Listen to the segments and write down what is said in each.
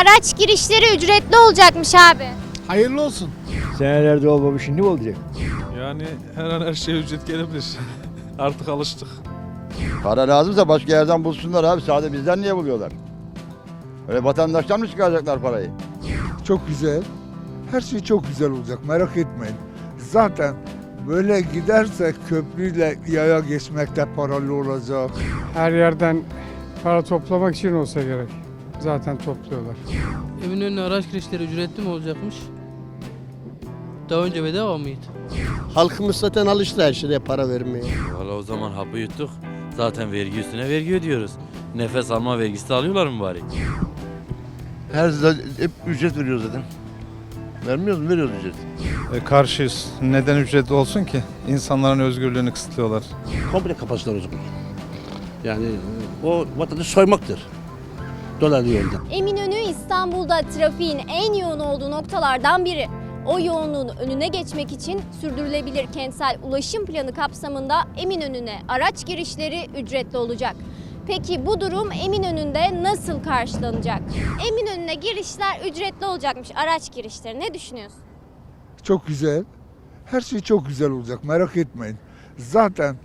araç girişleri ücretli olacakmış abi. Hayırlı olsun. Senelerde olmamış şimdi mi olacak? Yani her an her şeye ücret gelebilir. Artık alıştık. Para lazımsa başka yerden bulsunlar abi. Sade bizden niye buluyorlar? Öyle vatandaştan mı çıkaracaklar parayı? Çok güzel. Her şey çok güzel olacak merak etmeyin. Zaten böyle giderse köprüyle yaya geçmek de paralı olacak. Her yerden para toplamak için olsa gerek. Zaten topluyorlar. Eminönü araç girişleri ücretli mi olacakmış? Daha önce bedava mıydı? Halkımız zaten alıştı her şeye para vermeye. Valla o zaman hapı yuttuk. Zaten vergi üstüne vergi ödüyoruz. Nefes alma vergisi de alıyorlar mı bari? Her zaman hep ücret veriyoruz zaten. Vermiyoruz mu? Veriyoruz ücret. E, karşıyız. Neden ücret olsun ki? İnsanların özgürlüğünü kısıtlıyorlar. Komple kapattılar o zaman. Yani o vatandaşı soymaktır. Dolarlı yoldan. Eminönü İstanbul'da trafiğin en yoğun olduğu noktalardan biri. O yoğunluğun önüne geçmek için sürdürülebilir kentsel ulaşım planı kapsamında Eminönü'ne araç girişleri ücretli olacak. Peki bu durum Eminönü'nde nasıl karşılanacak? Eminönü'ne girişler ücretli olacakmış araç girişleri. Ne düşünüyorsun? Çok güzel. Her şey çok güzel olacak merak etmeyin. Zaten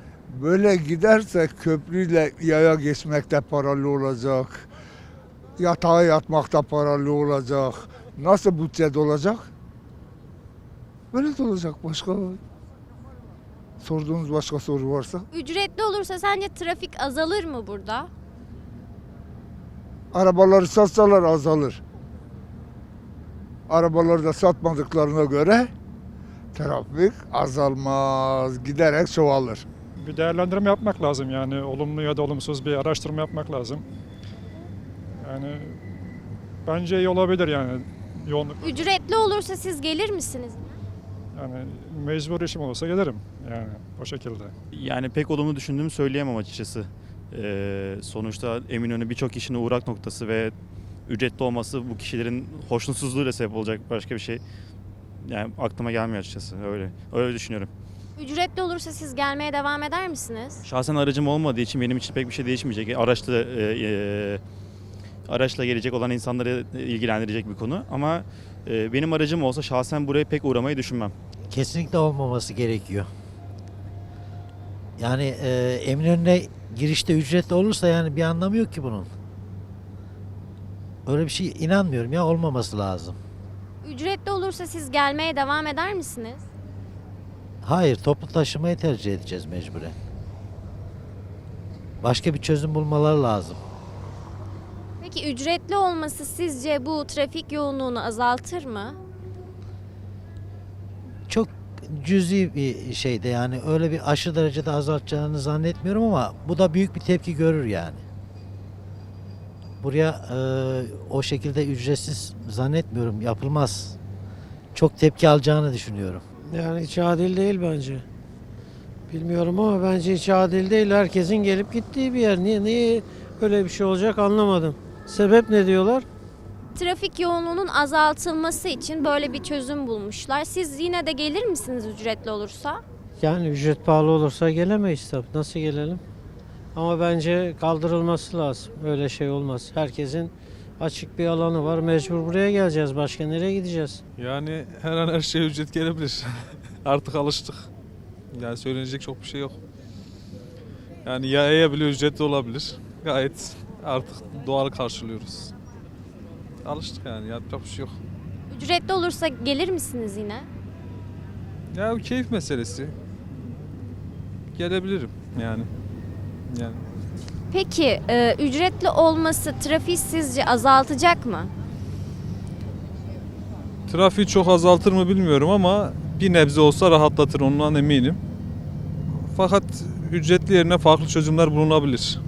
böyle giderse köprüyle yaya geçmek de paralı olacak. Yatağa yatmak da paralı olacak. Nasıl bütçede olacak? Böyle de olacak başka. Sorduğunuz başka soru varsa. Ücretli olursa sence trafik azalır mı burada? Arabaları satsalar azalır. Arabaları da satmadıklarına göre trafik azalmaz. Giderek çoğalır. Bir değerlendirme yapmak lazım yani olumlu ya da olumsuz bir araştırma yapmak lazım. Yani bence iyi olabilir yani yoğunluk. Ücretli olursa siz gelir misiniz? Yani mecbur işim olursa gelirim yani o şekilde. Yani pek olumlu düşündüğümü söyleyemem açıkçası. Ee, sonuçta Eminönü birçok kişinin uğrak noktası ve ücretli olması bu kişilerin hoşnutsuzluğuyla sebep olacak başka bir şey. Yani aklıma gelmiyor açıkçası öyle. Öyle düşünüyorum. Ücretli olursa siz gelmeye devam eder misiniz? Şahsen aracım olmadığı için benim için pek bir şey değişmeyecek. Araçla e, e, araçla gelecek olan insanları ilgilendirecek bir konu ama e, benim aracım olsa şahsen buraya pek uğramayı düşünmem. Kesinlikle olmaması gerekiyor. Yani e, Eminönü'ne girişte ücretli olursa yani bir anlamı yok ki bunun. Öyle bir şey inanmıyorum ya olmaması lazım. Ücretli olursa siz gelmeye devam eder misiniz? Hayır toplu taşımayı tercih edeceğiz mecburen. Başka bir çözüm bulmaları lazım. Peki ücretli olması sizce bu trafik yoğunluğunu azaltır mı? Çok cüzi bir şeyde yani öyle bir aşı derecede azaltacağını zannetmiyorum ama bu da büyük bir tepki görür yani. Buraya e, o şekilde ücretsiz zannetmiyorum yapılmaz. Çok tepki alacağını düşünüyorum. Yani hiç adil değil bence. Bilmiyorum ama bence hiç adil değil. Herkesin gelip gittiği bir yer. Niye, niye öyle bir şey olacak anlamadım. Sebep ne diyorlar? Trafik yoğunluğunun azaltılması için böyle bir çözüm bulmuşlar. Siz yine de gelir misiniz ücretli olursa? Yani ücret pahalı olursa gelemeyiz tabii. Nasıl gelelim? Ama bence kaldırılması lazım. Öyle şey olmaz. Herkesin açık bir alanı var. Mecbur buraya geleceğiz. Başka nereye gideceğiz? Yani her an her şeye ücret gelebilir. Artık alıştık. Yani söylenecek çok bir şey yok. Yani yaya bile ücretli olabilir. Gayet artık doğal karşılıyoruz. Alıştık yani yapacak bir şey yok. Ücretli olursa gelir misiniz yine? Ya bu keyif meselesi. Gelebilirim yani. Yani Peki e, ücretli olması trafiği sizce azaltacak mı? Trafiği çok azaltır mı bilmiyorum ama bir nebze olsa rahatlatır ondan eminim. Fakat ücretli yerine farklı çözümler bulunabilir.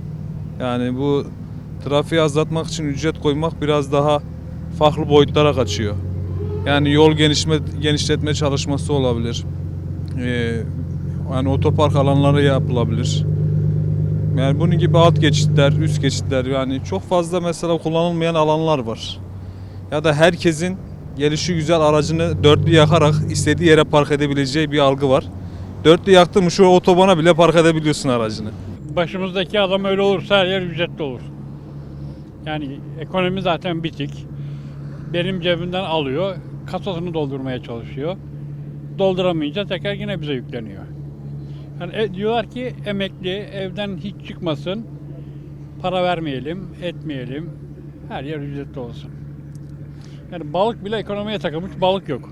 Yani bu trafiği azaltmak için ücret koymak biraz daha farklı boyutlara kaçıyor. Yani yol genişme, genişletme çalışması olabilir. Ee, yani otopark alanları yapılabilir. Yani bunun gibi alt geçitler, üst geçitler yani çok fazla mesela kullanılmayan alanlar var. Ya da herkesin gelişi güzel aracını dörtlü yakarak istediği yere park edebileceği bir algı var. Dörtlü yaktın mı şu otobana bile park edebiliyorsun aracını. Başımızdaki adam öyle olursa her yer ücretli olur. Yani ekonomi zaten bitik. benim cebimden alıyor, kasasını doldurmaya çalışıyor. Dolduramayınca tekrar yine bize yükleniyor. Yani e- diyorlar ki emekli evden hiç çıkmasın, para vermeyelim, etmeyelim, her yer ücretli olsun. Yani balık bile ekonomiye takılmış, balık yok.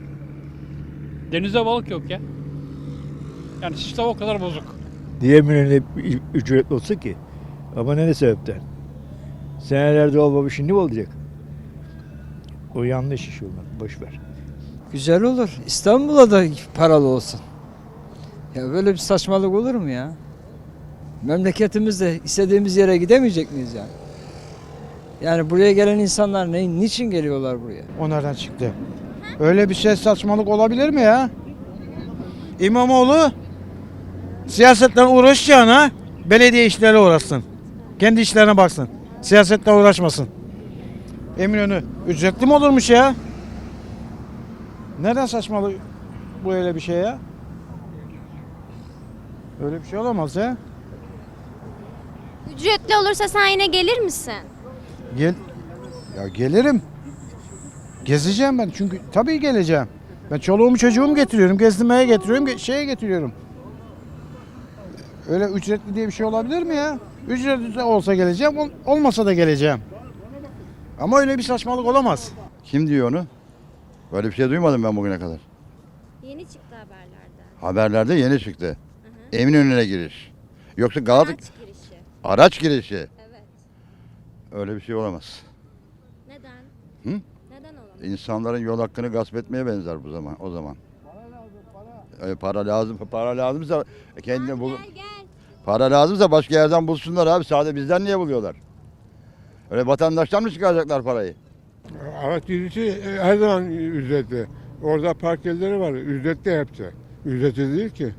Denizde balık yok ya. Yani sistem o kadar bozuk. Diye ücretli olsa ki. Ama ne sebepten? Senelerde olmamış şimdi mi olacak? O yanlış iş olmak. Boş ver. Güzel olur. İstanbul'a da paralı olsun. Ya böyle bir saçmalık olur mu ya? Memleketimizde istediğimiz yere gidemeyecek miyiz yani? Yani buraya gelen insanlar ne, niçin geliyorlar buraya? O nereden çıktı? Öyle bir şey saçmalık olabilir mi ya? İmamoğlu siyasetle uğraşacağına belediye işleri uğraşsın. Kendi işlerine baksın. Siyasetle uğraşmasın. Eminönü ücretli mi olurmuş ya? Nereden saçmalık bu öyle bir şey ya? Öyle bir şey olamaz ya. Ücretli olursa sen yine gelir misin? Gel. Ya gelirim. Gezeceğim ben çünkü tabii geleceğim. Ben çoluğumu çocuğumu getiriyorum, gezdirmeye getiriyorum, ge- şeye getiriyorum. Öyle ücretli diye bir şey olabilir mi ya? Ücretli de olsa geleceğim, ol- olmasa da geleceğim. Ama öyle bir saçmalık olamaz. Kim diyor onu? Böyle bir şey duymadım ben bugüne kadar. Yeni çıktı haberlerde. Haberlerde yeni çıktı. Eminönü'ne giriş. Yoksa Galata Araç girişi. araç girişi. Evet. Öyle bir şey olamaz. Neden? Hı? Neden olamaz? İnsanların yol hakkını gasp etmeye benzer bu zaman o zaman. Para lazım, para. lazım. Para lazımsa kendine bul. Gel gel. Para lazımsa başka yerden bulsunlar abi. Sadece bizden niye buluyorlar? Öyle vatandaştan mı çıkaracaklar parayı? Araç girişi her zaman ücretli. Orada park yerleri var. Ücretli hepsi. Ücretli değil ki.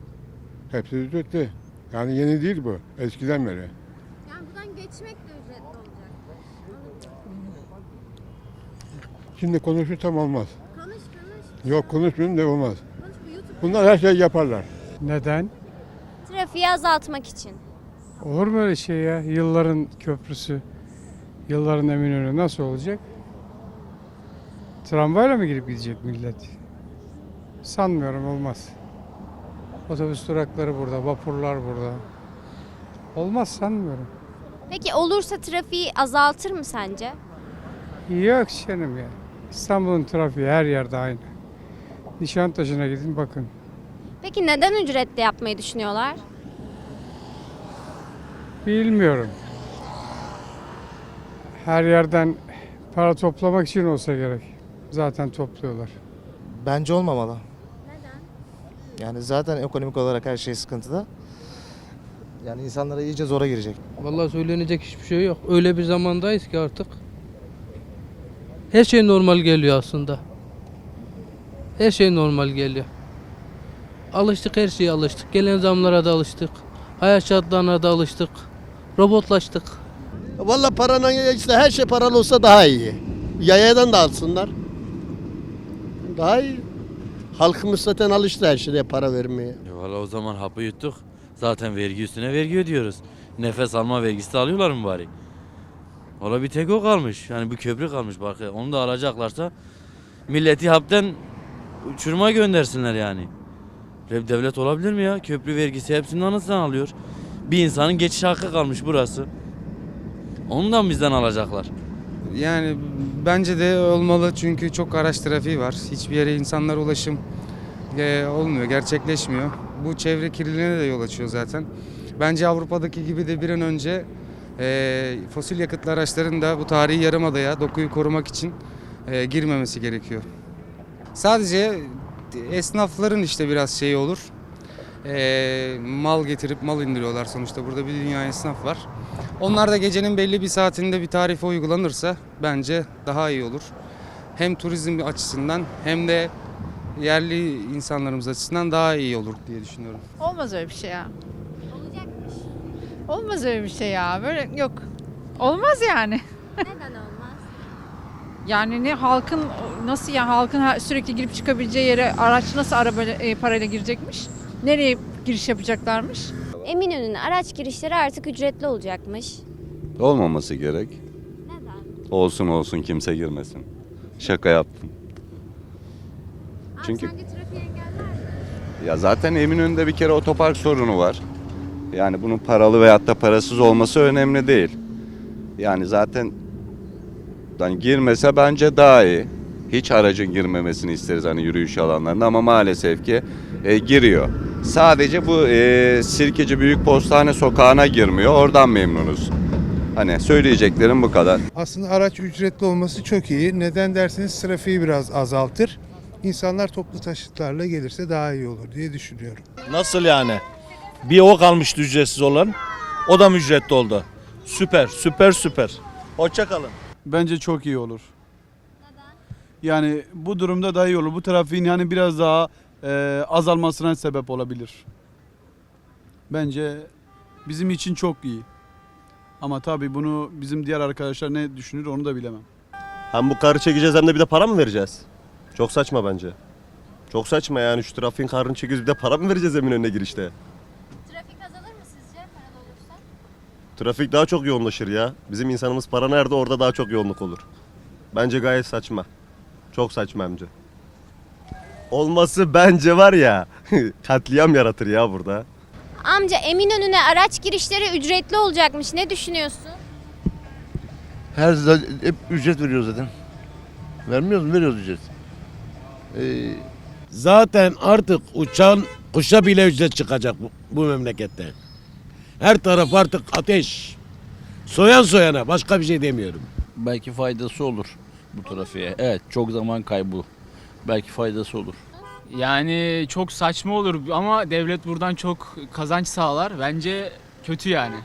Hepsi ücretli. Yani yeni değil bu. Eskiden beri. Yani buradan geçmek de ücretli olacak. Şimdi konuşursam olmaz. Konuş konuş. Yok konuşmayayım da olmaz. Konuş bu YouTube. Bunlar her şey yaparlar. Neden? Trafiği azaltmak için. Olur mu öyle şey ya? Yılların köprüsü, yılların Eminönü nasıl olacak? Tramvayla mı girip gidecek millet? Sanmıyorum olmaz. Otobüs durakları burada, vapurlar burada. Olmaz sanmıyorum. Peki olursa trafiği azaltır mı sence? Yok canım ya. İstanbul'un trafiği her yerde aynı. Nişantaşı'na gidin bakın. Peki neden ücretli yapmayı düşünüyorlar? Bilmiyorum. Her yerden para toplamak için olsa gerek. Zaten topluyorlar. Bence olmamalı. Neden? Yani zaten ekonomik olarak her şey sıkıntıda. Yani insanlara iyice zora girecek. Vallahi söylenecek hiçbir şey yok. Öyle bir zamandayız ki artık. Her şey normal geliyor aslında. Her şey normal geliyor. Alıştık her şeye alıştık. Gelen zamlara da alıştık. Hayat şartlarına da alıştık. Robotlaştık. Valla paranın işte her şey paralı olsa daha iyi. Yayadan da alsınlar. Daha iyi. Halkımız zaten alıştı her şeye para vermeye. E valla o zaman hapı yuttuk. Zaten vergi üstüne vergi ödüyoruz. Nefes alma vergisi de alıyorlar mı bari? Valla bir tek o kalmış. Yani bu köprü kalmış bak. Onu da alacaklarsa milleti hapten uçuruma göndersinler yani. Böyle devlet olabilir mi ya? Köprü vergisi hepsinin anasından alıyor. Bir insanın geçiş hakkı kalmış burası. Ondan bizden alacaklar. Yani bence de olmalı çünkü çok araç trafiği var. Hiçbir yere insanlar ulaşım e, olmuyor, gerçekleşmiyor. Bu çevre kirliliğine de yol açıyor zaten. Bence Avrupa'daki gibi de bir an önce e, fosil yakıtlı araçların da bu tarihi yarımadaya dokuyu korumak için e, girmemesi gerekiyor. Sadece esnafların işte biraz şeyi olur. E, mal getirip mal indiriyorlar sonuçta. Burada bir dünya esnaf var. Onlar da gecenin belli bir saatinde bir tarife uygulanırsa bence daha iyi olur. Hem turizm açısından hem de yerli insanlarımız açısından daha iyi olur diye düşünüyorum. Olmaz öyle bir şey ya. Olacakmış. Olmaz öyle bir şey ya. Böyle yok. Olmaz yani. Neden? Yani ne halkın nasıl ya halkın sürekli girip çıkabileceği yere araç nasıl araba e, parayla girecekmiş? Nereye giriş yapacaklarmış? Eminönü'nün araç girişleri artık ücretli olacakmış. Olmaması gerek. Neden? Olsun olsun kimse girmesin. Şaka yaptım. Abi Çünkü- sence trafiği engeller mi? Ya zaten Eminönü'nde bir kere otopark sorunu var. Yani bunun paralı veyahut da parasız olması önemli değil. Yani zaten hani girmese bence daha iyi. Hiç aracın girmemesini isteriz hani yürüyüş alanlarında ama maalesef ki e, giriyor. Sadece bu e, Sirkeci Büyük Postane sokağına girmiyor. Oradan memnunuz. Hani söyleyeceklerim bu kadar. Aslında araç ücretli olması çok iyi. Neden derseniz trafiği biraz azaltır. İnsanlar toplu taşıtlarla gelirse daha iyi olur diye düşünüyorum. Nasıl yani? Bir o kalmıştı ücretsiz olan. O da mı ücretli oldu? Süper, süper, süper. Hoşça kalın. Bence çok iyi olur. Yani bu durumda daha iyi olur. Bu trafiğin yani biraz daha e, azalmasına sebep olabilir. Bence bizim için çok iyi. Ama tabii bunu bizim diğer arkadaşlar ne düşünür onu da bilemem. Hem bu karı çekeceğiz hem de bir de para mı vereceğiz? Çok saçma bence. Çok saçma yani şu trafiğin karını çekiyoruz bir de para mı vereceğiz Eminönü'ne girişte? Trafik azalır mı sizce paralı olursa? Trafik daha çok yoğunlaşır ya. Bizim insanımız para nerede orada daha çok yoğunluk olur. Bence gayet saçma. Çok saçma bence. Olması bence var ya katliam yaratır ya burada. Amca Eminönü'ne araç girişleri ücretli olacakmış. Ne düşünüyorsun? Her hep ücret veriyoruz zaten. Vermiyoruz mu? Veriyoruz ücret. Zaten artık uçan kuşa bile ücret çıkacak bu, bu memlekette. Her taraf artık ateş. Soyan soyana başka bir şey demiyorum. Belki faydası olur bu trafiğe. Evet çok zaman kaybı. Belki faydası olur. Yani çok saçma olur ama devlet buradan çok kazanç sağlar. Bence kötü yani.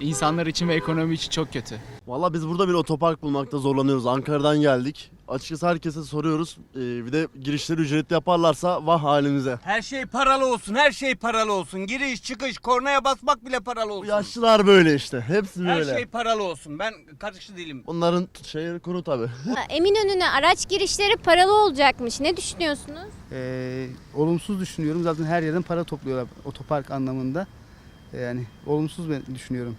İnsanlar için ve ekonomi için çok kötü. Valla biz burada bir otopark bulmakta zorlanıyoruz. Ankara'dan geldik. Açıkçası herkese soruyoruz. Ee, bir de girişleri ücretli yaparlarsa vah halimize. Her şey paralı olsun, her şey paralı olsun. Giriş, çıkış, kornaya basmak bile paralı Bu olsun. yaşlılar böyle işte. Hepsi Her böyle. şey paralı olsun. Ben karışık değilim. Onların şeyleri kuru tabi. Ha, Eminönü'ne araç girişleri paralı olacakmış. Ne düşünüyorsunuz? Ee, olumsuz düşünüyorum. Zaten her yerden para topluyorlar otopark anlamında. Yani olumsuz ben düşünüyorum.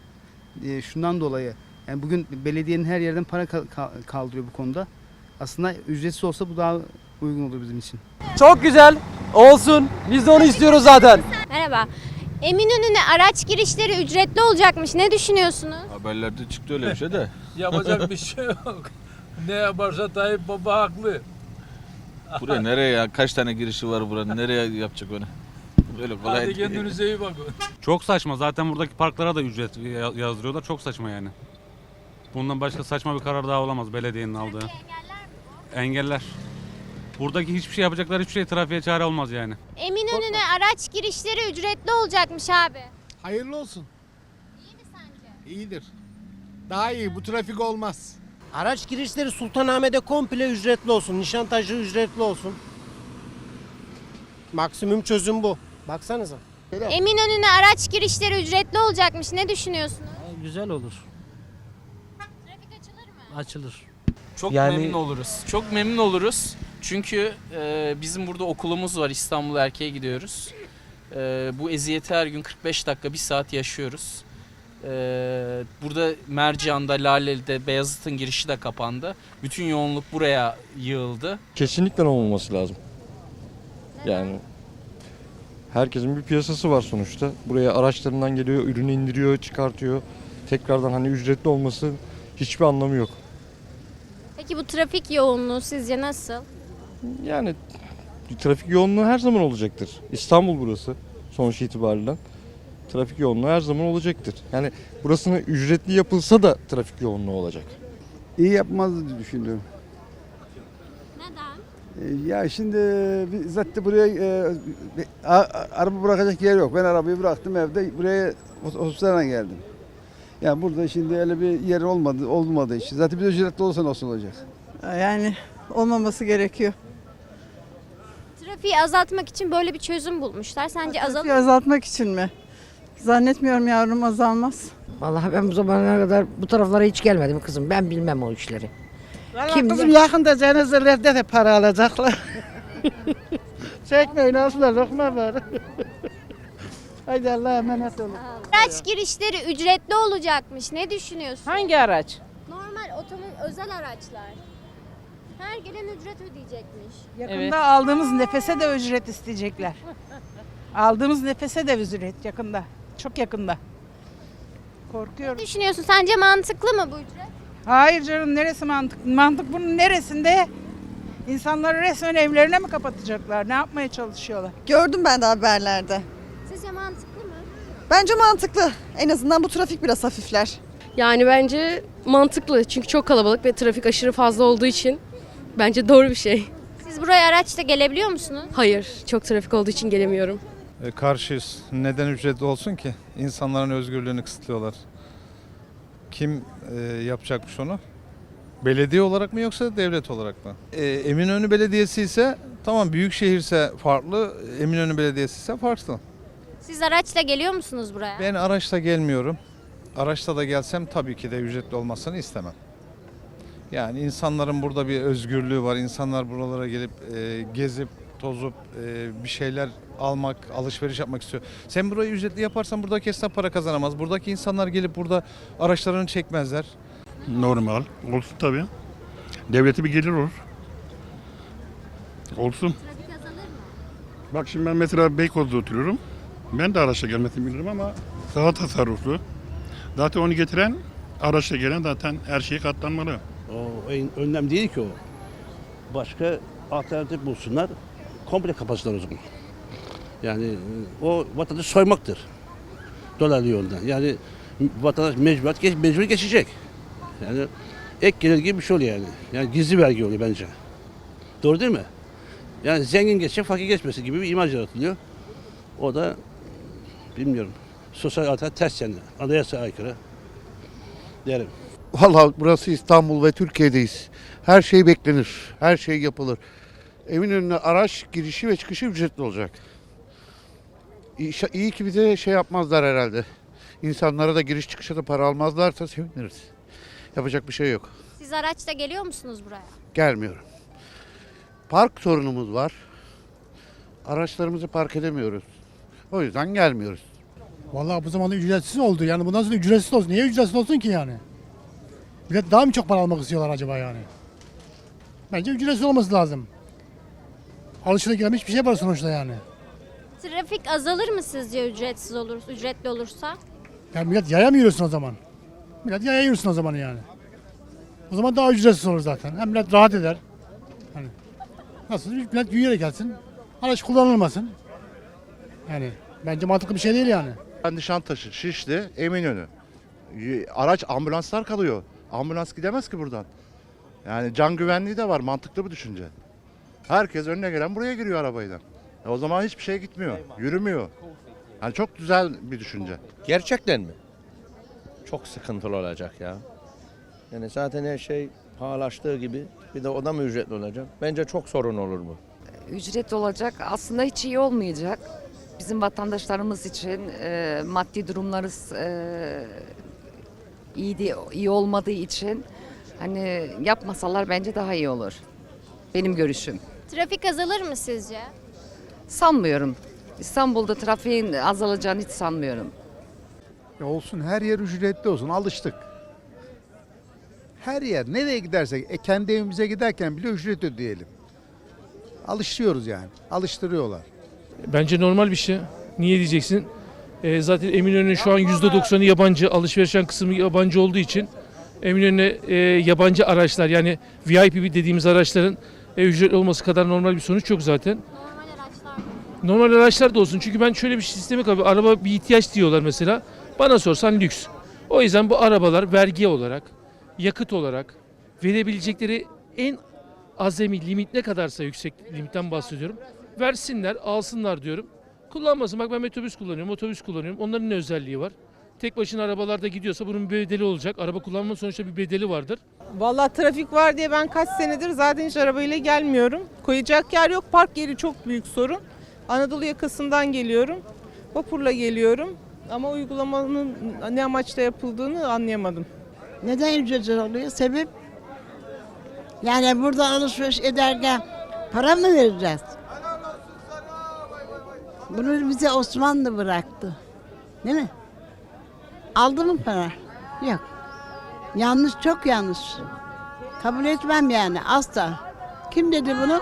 Ee, şundan dolayı yani bugün belediyenin her yerden para ka- ka- kaldırıyor bu konuda. Aslında ücretsiz olsa bu daha uygun olur bizim için. Çok güzel. Olsun. Biz de onu istiyoruz zaten. Merhaba. Eminönü'ne araç girişleri ücretli olacakmış. Ne düşünüyorsunuz? Haberlerde çıktı öyle bir şey de. Yapacak bir şey yok. Ne yaparsa Tayyip Baba haklı. Buraya nereye ya? Kaç tane girişi var buranın? Nereye yapacak onu? Böyle kolay değil. iyi bakın. Çok saçma. Zaten buradaki parklara da ücret ya- yazdırıyorlar. Çok saçma yani. Bundan başka saçma bir karar daha olamaz belediyenin aldığı. Engeller. Buradaki hiçbir şey yapacaklar hiçbir şey trafiğe çare olmaz yani. Eminönü'ne araç girişleri ücretli olacakmış abi. Hayırlı olsun. İyi mi sence? İyidir. Daha iyi. Bu trafik olmaz. Araç girişleri Sultanahmet'e komple ücretli olsun. Nişantaşı ücretli olsun. Maksimum çözüm bu. Baksanıza. Eminönü'ne araç girişleri ücretli olacakmış. Ne düşünüyorsunuz? Güzel olur. Trafik açılır mı? Açılır. Çok Yani- memnun oluruz. Çok memnun oluruz. Çünkü e, bizim burada okulumuz var. İstanbul Erkeğe gidiyoruz. E, bu eziyeti her gün 45 dakika, 1 saat yaşıyoruz. E, burada Mercan'da, Laleli'de, Beyazıt'ın girişi de kapandı. Bütün yoğunluk buraya yığıldı. Kesinlikle olmaması lazım. Yani herkesin bir piyasası var sonuçta. Buraya araçlarından geliyor, ürünü indiriyor, çıkartıyor. Tekrardan hani ücretli olması hiçbir anlamı yok. Peki bu trafik yoğunluğu sizce nasıl? Yani trafik yoğunluğu her zaman olacaktır. İstanbul burası sonuç itibariyle. Trafik yoğunluğu her zaman olacaktır. Yani burasına ücretli yapılsa da trafik yoğunluğu olacak. İyi yapmaz diye düşünüyorum. Neden? Ya şimdi biz zaten buraya e, a- a- araba bırakacak yer yok. Ben arabayı bıraktım evde. Buraya ot- otobüslerle geldim. Yani burada şimdi öyle bir yer olmadı, olmadığı için. Zaten bir ücretli olsa nasıl olacak? Yani olmaması gerekiyor. Trafiği azaltmak için böyle bir çözüm bulmuşlar. Sence azalır mı? azaltmak için mi? Zannetmiyorum yavrum azalmaz. Vallahi ben bu zamana kadar bu taraflara hiç gelmedim kızım. Ben bilmem o işleri. Kim kızım yakında cenazelerde de para alacaklar. Çekmeyin aslında lokma var. Haydi Allah'a emanet olun. Araç girişleri ücretli olacakmış. Ne düşünüyorsun? Hangi araç? Normal otomobil özel araçlar. Her gelen ücret ödeyecekmiş. Yakında aldığımız nefese de ücret isteyecekler. aldığımız nefese de ücret yakında. Çok yakında. Korkuyorum. Ne düşünüyorsun? Sence mantıklı mı bu ücret? Hayır canım neresi mantık? Mantık bunun neresinde? İnsanları resmen evlerine mi kapatacaklar? Ne yapmaya çalışıyorlar? Gördüm ben de haberlerde. Sizce mantıklı mı? Bence mantıklı. En azından bu trafik biraz hafifler. Yani bence mantıklı çünkü çok kalabalık ve trafik aşırı fazla olduğu için bence doğru bir şey. Siz buraya araçla gelebiliyor musunuz? Hayır, çok trafik olduğu için gelemiyorum. E, karşıyız. Neden ücretli olsun ki? İnsanların özgürlüğünü kısıtlıyorlar. Kim e, yapacakmış onu? Belediye olarak mı yoksa devlet olarak mı? E, Eminönü Belediyesi ise tamam büyük şehirse farklı, Eminönü Belediyesi ise farklı. Siz araçla geliyor musunuz buraya? Ben araçla gelmiyorum. Araçla da gelsem tabii ki de ücretli olmasını istemem. Yani insanların burada bir özgürlüğü var. İnsanlar buralara gelip e, gezip tozup e, bir şeyler almak, alışveriş yapmak istiyor. Sen burayı ücretli yaparsan buradaki esnaf para kazanamaz. Buradaki insanlar gelip burada araçlarını çekmezler. Normal. Olsun tabii. Devlete bir gelir olur. Olsun. Bak şimdi ben mesela Beykoz'da oturuyorum. Ben de araçla gelmesini bilirim ama daha tasarruflu. Zaten onu getiren araçla gelen zaten her şeye katlanmalı. O en önlem değil ki o. Başka alternatif bulsunlar. Komple kapatsınlar o zaman. Yani e, o vatandaşı soymaktır. Dolaylı yoldan. Yani vatandaş mecburat, geç, mecbur geçecek. Yani ek gelir gibi bir şey oluyor yani. Yani gizli vergi oluyor bence. Doğru değil mi? Yani zengin geçecek, fakir geçmesi gibi bir imaj yaratılıyor. O da bilmiyorum. Sosyal alternatif ters yani. Anayasa aykırı. Derim. Valla burası İstanbul ve Türkiye'deyiz. Her şey beklenir. Her şey yapılır. Eminönü'ne araç girişi ve çıkışı ücretli olacak. İyi, ki bize şey yapmazlar herhalde. İnsanlara da giriş çıkışa da para almazlarsa seviniriz. Yapacak bir şey yok. Siz araçla geliyor musunuz buraya? Gelmiyorum. Park sorunumuz var. Araçlarımızı park edemiyoruz. O yüzden gelmiyoruz. Vallahi bu zamanda ücretsiz oldu. Yani bundan sonra ücretsiz olsun. Niye ücretsiz olsun ki yani? Millet daha mı çok para almak istiyorlar acaba yani? Bence ücretsiz olması lazım. Alışılagelmiş bir şey var sonuçta yani. Trafik azalır mı sizce ücretsiz olur, ücretli olursa? Yani millet yaya mı yürüsün o zaman? Millet yaya yürüsün o zaman yani. O zaman daha ücretsiz olur zaten. Hem millet rahat eder. Hani nasıl millet yürüyerek gelsin. Araç kullanılmasın. Yani bence mantıklı bir şey değil yani. Nişantaşı, Şişli, Eminönü. Y- Araç ambulanslar kalıyor. Ambulans gidemez ki buradan. Yani can güvenliği de var. Mantıklı bir düşünce. Herkes önüne gelen buraya giriyor arabayla. E o zaman hiçbir şey gitmiyor. Yürümüyor. Yani çok güzel bir düşünce. Gerçekten mi? Çok sıkıntılı olacak ya. Yani zaten her şey pahalaştığı gibi bir de o da mı ücretli olacak? Bence çok sorun olur bu. ücret olacak. Aslında hiç iyi olmayacak. Bizim vatandaşlarımız için e, maddi durumları e, iyi de, iyi olmadığı için hani yapmasalar bence daha iyi olur. Benim görüşüm. Trafik azalır mı sizce? Sanmıyorum. İstanbul'da trafiğin azalacağını hiç sanmıyorum. olsun her yer ücretli olsun alıştık. Her yer nereye gidersek e, kendi evimize giderken bile ücret ödeyelim. Alışıyoruz yani. Alıştırıyorlar. Bence normal bir şey. Niye diyeceksin? Ee, zaten Eminönü'nün şu an %90'ı yabancı, alışverişen kısmı yabancı olduğu için Eminönü'ne e, yabancı araçlar yani VIP dediğimiz araçların e, ücret olması kadar normal bir sonuç yok zaten. Normal araçlar da olsun. Çünkü ben şöyle bir sistemi kabul Araba bir ihtiyaç diyorlar mesela. Bana sorsan lüks. O yüzden bu arabalar vergi olarak, yakıt olarak verebilecekleri en azami limit ne kadarsa yüksek limitten bahsediyorum. Versinler, alsınlar diyorum. Kullanmasın. Bak ben metrobüs kullanıyorum, otobüs kullanıyorum. Onların ne özelliği var? Tek başına arabalarda gidiyorsa bunun bir bedeli olacak. Araba kullanma sonuçta bir bedeli vardır. Vallahi trafik var diye ben kaç senedir zaten hiç arabayla gelmiyorum. Koyacak yer yok. Park yeri çok büyük sorun. Anadolu yakasından geliyorum. Vapurla geliyorum. Ama uygulamanın ne amaçla yapıldığını anlayamadım. Neden ücretsiz oluyor? Sebep? Yani burada alışveriş ederken para mı vereceğiz? Bunu bize Osmanlı bıraktı. Değil mi? Aldı mı para? Yok. Yanlış, çok yanlış. Kabul etmem yani asla. Kim dedi bunu?